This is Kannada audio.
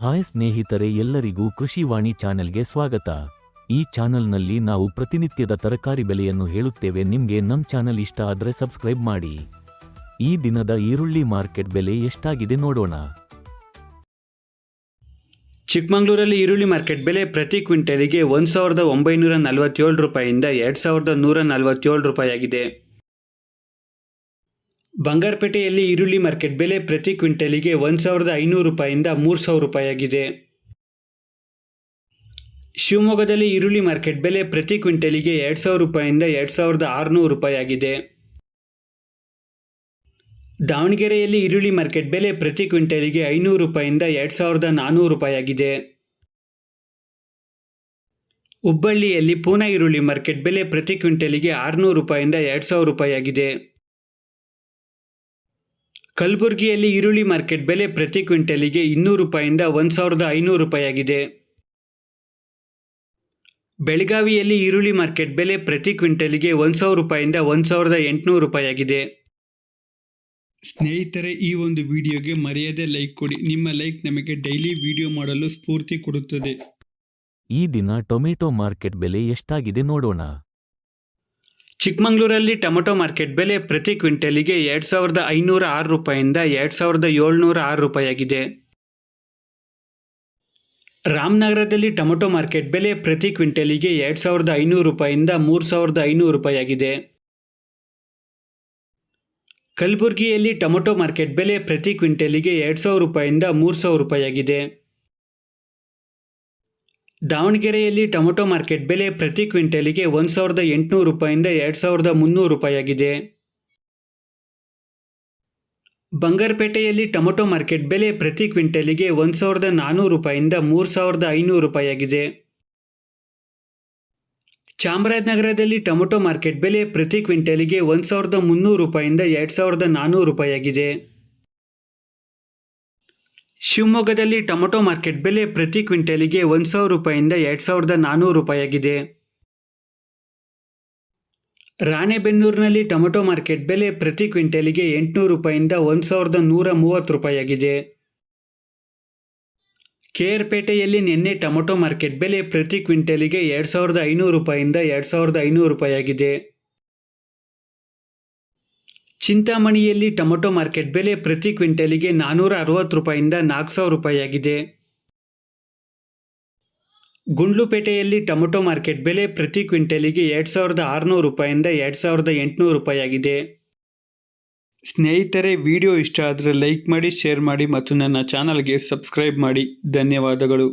ಹಾಯ್ ಸ್ನೇಹಿತರೆ ಎಲ್ಲರಿಗೂ ಕೃಷಿವಾಣಿ ಚಾನೆಲ್ಗೆ ಸ್ವಾಗತ. ಈ ಚಾನೆಲ್ನಲ್ಲಿ ನಾವು ಪ್ರತಿನಿತ್ಯದ ತರಕಾರಿ ಬೆಲೆಯನ್ನು ಹೇಳುತ್ತೇವೆ. ನಿಮಗೆ ನಮ್ಮ ಚಾನೆಲ್ ಇಷ್ಟ ಆದರೆ ಸಬ್ಸ್ಕ್ರೈಬ್ ಮಾಡಿ. ಈ ದಿನದ ಈರುಳ್ಳಿ ಮಾರ್ಕೆಟ್ ಬೆಲೆ ಎಷ್ಟಾಗಿದೆ ನೋಡೋಣ. ಚಿಕ್ಕಮಗಳೂರಲ್ಲಿ ಈರುಳ್ಳಿ ಮಾರ್ಕೆಟ್ ಬೆಲೆ ಪ್ರತಿ ಕ್ವಿಂಟಲಿಗೆ ಒಂದು ಸಾವಿರದ ಒಂಬೈನೂರ ನಲವತ್ತೇಳು ರೂಪಾಯಿಯಿಂದ ಎರಡು ಸಾವಿರದ ನೂರ ನಲವತ್ತೇಳು ರೂಪಾಯಿಯಾಗಿದೆ. ಬಂಗಾರಪೇಟೆಯಲ್ಲಿ ಈರುಳ್ಳಿ ಮಾರ್ಕೆಟ್ ಬೆಲೆ ಪ್ರತಿ ಕ್ವಿಂಟಲಿಗೆ ಒಂದು ಸಾವಿರದ ಐನೂರು ರೂಪಾಯಿಂದ ಮೂರು ಸಾವಿರ ರೂಪಾಯಿಯಾಗಿದೆ. ಶಿವಮೊಗ್ಗದಲ್ಲಿ ಈರುಳ್ಳಿ ಮಾರ್ಕೆಟ್ ಬೆಲೆ ಪ್ರತಿ ಕ್ವಿಂಟಲಿಗೆ ಎರಡು ಸಾವಿರ ರೂಪಾಯಿಂದ ಎರಡು ಸಾವಿರದ ಆರುನೂರು ರೂಪಾಯಿಯಾಗಿದೆ. ದಾವಣಗೆರೆಯಲ್ಲಿ ಈರುಳ್ಳಿ ಮಾರ್ಕೆಟ್ ಬೆಲೆ ಪ್ರತಿ ಕ್ವಿಂಟಲಿಗೆ ಐನೂರು ರೂಪಾಯಿಂದ ಎರಡು ಸಾವಿರದ ನಾನ್ನೂರು ರೂಪಾಯಿಯಾಗಿದೆ. ಹುಬ್ಬಳ್ಳಿಯಲ್ಲಿ ಪೂನಾ ಈರುಳ್ಳಿ ಮಾರ್ಕೆಟ್ ಬೆಲೆ ಪ್ರತಿ ಕ್ವಿಂಟಲಿಗೆ ಆರುನೂರು ರೂಪಾಯಿಂದ ಎರಡು ಸಾವಿರ ರೂಪಾಯಿಯಾಗಿದೆ. ಕಲಬುರಗಿಯಲ್ಲಿ ಈರುಳ್ಳಿ ಮಾರ್ಕೆಟ್ ಬೆಲೆ ಪ್ರತಿ ಕ್ವಿಂಟಲಿಗೆ ಇನ್ನೂರು ರೂಪಾಯಿಂದ ಒಂದು ಸಾವಿರದ ಐನೂರು ರೂಪಾಯಿಯಾಗಿದೆ. ಬೆಳಗಾವಿಯಲ್ಲಿ ಈರುಳ್ಳಿ ಮಾರ್ಕೆಟ್ ಬೆಲೆ ಪ್ರತಿ ಕ್ವಿಂಟಲಿಗೆ ಒಂದು ಸಾವಿರ ರೂಪಾಯಿಂದ ಒಂದು ಸಾವಿರದ ಎಂಟುನೂರು ರೂಪಾಯಿಯಾಗಿದೆ. ಸ್ನೇಹಿತರೆ ಈ ಒಂದು ವಿಡಿಯೋಗೆ ಮರ್ಯಾದೆ ಲೈಕ್ ಕೊಡಿ. ನಿಮ್ಮ ಲೈಕ್ ನಮಗೆ ಡೈಲಿ ವಿಡಿಯೋ ಮಾಡಲು ಸ್ಫೂರ್ತಿ ಕೊಡುತ್ತದೆ. ಈ ದಿನ ಟೊಮೆಟೊ ಮಾರ್ಕೆಟ್ ಬೆಲೆ ಎಷ್ಟಾಗಿದೆ ನೋಡೋಣ. ಚಿಕ್ಕಮಗಳೂರಲ್ಲಿ ಟೊಮೊಟೊ ಮಾರ್ಕೆಟ್ ಬೆಲೆ ಪ್ರತಿ ಕ್ವಿಂಟಲಿಗೆ ಎರಡು ಸಾವಿರದ ಐನೂರ ಆರು ರೂಪಾಯಿಂದ ಎರಡು ಸಾವಿರದ ಏಳ್ನೂರ ಆರು ರೂಪಾಯಿಯಾಗಿದೆ. ರಾಮನಗರದಲ್ಲಿ ಟೊಮೊಟೊ ಮಾರ್ಕೆಟ್ ಬೆಲೆ ಪ್ರತಿ ಕ್ವಿಂಟಲಿಗೆ ಎರಡು ಸಾವಿರದ ಐನೂರು ರೂಪಾಯಿಂದ ಮೂರು ಸಾವಿರದ ಐನೂರು ರೂಪಾಯಿಯಾಗಿದೆ. ಕಲಬುರಗಿಯಲ್ಲಿ ಟೊಮೊಟೊ ಮಾರ್ಕೆಟ್ ಬೆಲೆ ಪ್ರತಿ ಕ್ವಿಂಟಲಿಗೆ ಎರಡು ಸಾವಿರ ರೂಪಾಯಿಂದ ಮೂರು ಸಾವಿರ ರೂಪಾಯಿಯಾಗಿದೆ. ದಾವಣಗೆರೆಯಲ್ಲಿ ಟೊಮೊಟೊ ಮಾರ್ಕೆಟ್ ಬೆಲೆ ಪ್ರತಿ ಕ್ವಿಂಟಲಿಗೆ ಒಂದು ಸಾವಿರದ ಎಂಟುನೂರು ರೂಪಾಯಿಂದ ಎರಡು ಸಾವಿರದ ಮುನ್ನೂರು ರೂಪಾಯಿಯಾಗಿದೆ. ಬಂಗಾರಪೇಟೆಯಲ್ಲಿ ಟೊಮೊಟೊ ಮಾರ್ಕೆಟ್ ಬೆಲೆ ಪ್ರತಿ ಕ್ವಿಂಟಲಿಗೆ ಒಂದು ಸಾವಿರದ ನಾನ್ನೂರು ರೂಪಾಯಿಂದ ಮೂರು ಸಾವಿರದ ಐನೂರು ರೂಪಾಯಿಯಾಗಿದೆ. ಚಾಮರಾಜನಗರದಲ್ಲಿ ಟೊಮೊಟೊ ಮಾರ್ಕೆಟ್ ಬೆಲೆ ಪ್ರತಿ ಕ್ವಿಂಟಲಿಗೆ ಒಂದು ಸಾವಿರದ ಮುನ್ನೂರು ರೂಪಾಯಿಂದ ಎರಡು ಸಾವಿರದ ನಾನ್ನೂರು ರೂಪಾಯಿಯಾಗಿದೆ. ಶಿವಮೊಗ್ಗದಲ್ಲಿ ಟೊಮೊಟೊ ಮಾರ್ಕೆಟ್ ಬೆಲೆ ಪ್ರತಿ ಕ್ವಿಂಟಲಿಗೆ ಒಂದು ಸಾವಿರ ರೂಪಾಯಿಂದ ಎರಡು ಸಾವಿರದ ನಾನ್ನೂರು ರೂಪಾಯಿಯಾಗಿದೆ. ರಾಣೆಬೆನ್ನೂರಿನಲ್ಲಿ ಟೊಮೊಟೊ ಮಾರ್ಕೆಟ್ ಬೆಲೆ ಪ್ರತಿ ಕ್ವಿಂಟಲಿಗೆ ಎಂಟುನೂರು ರೂಪಾಯಿಂದ ಒಂದು ಸಾವಿರದ ನೂರ ಮೂವತ್ತು ರೂಪಾಯಿಯಾಗಿದೆ. ಕೆಆರ್ಪೇಟೆಯಲ್ಲಿ ನಿನ್ನೆ ಟೊಮೊಟೊ ಮಾರ್ಕೆಟ್ ಬೆಲೆ ಪ್ರತಿ ಕ್ವಿಂಟಲಿಗೆ ಎರಡು ಸಾವಿರದ ಐನೂರು ರೂಪಾಯಿಂದ ಎರಡು ಸಾವಿರದ ಐನೂರು ರೂಪಾಯಿಯಾಗಿದೆ. ಚಿಂತಾಮಣಿಯಲ್ಲಿ ಟೊಮೆಟೊ ಮಾರ್ಕೆಟ್ ಬೆಲೆ ಪ್ರತಿ ಕ್ವಿಂಟಲಿಗೆ ನಾನ್ನೂರ ಅರವತ್ತು ರೂಪಾಯಿಂದ ನಾಲ್ಕು ಸಾವಿರ ರೂಪಾಯಿಯಾಗಿದೆ. ಗುಂಡ್ಲುಪೇಟೆಯಲ್ಲಿ ಟೊಮೆಟೊ ಮಾರ್ಕೆಟ್ ಬೆಲೆ ಪ್ರತಿ ಕ್ವಿಂಟಲಿಗೆ ಎರಡು ಸಾವಿರದ ಆರುನೂರು ರೂಪಾಯಿಂದ ಎರಡು ಸಾವಿರದ ಎಂಟುನೂರು ರೂಪಾಯಿಯಾಗಿದೆ. ಸ್ನೇಹಿತರೆ, ವಿಡಿಯೋ ಇಷ್ಟ ಆದರೆ ಲೈಕ್ ಮಾಡಿ, ಶೇರ್ ಮಾಡಿ ಮತ್ತು ನನ್ನ ಚಾನಲ್ಗೆ ಸಬ್ಸ್ಕ್ರೈಬ್ ಮಾಡಿ. ಧನ್ಯವಾದಗಳು.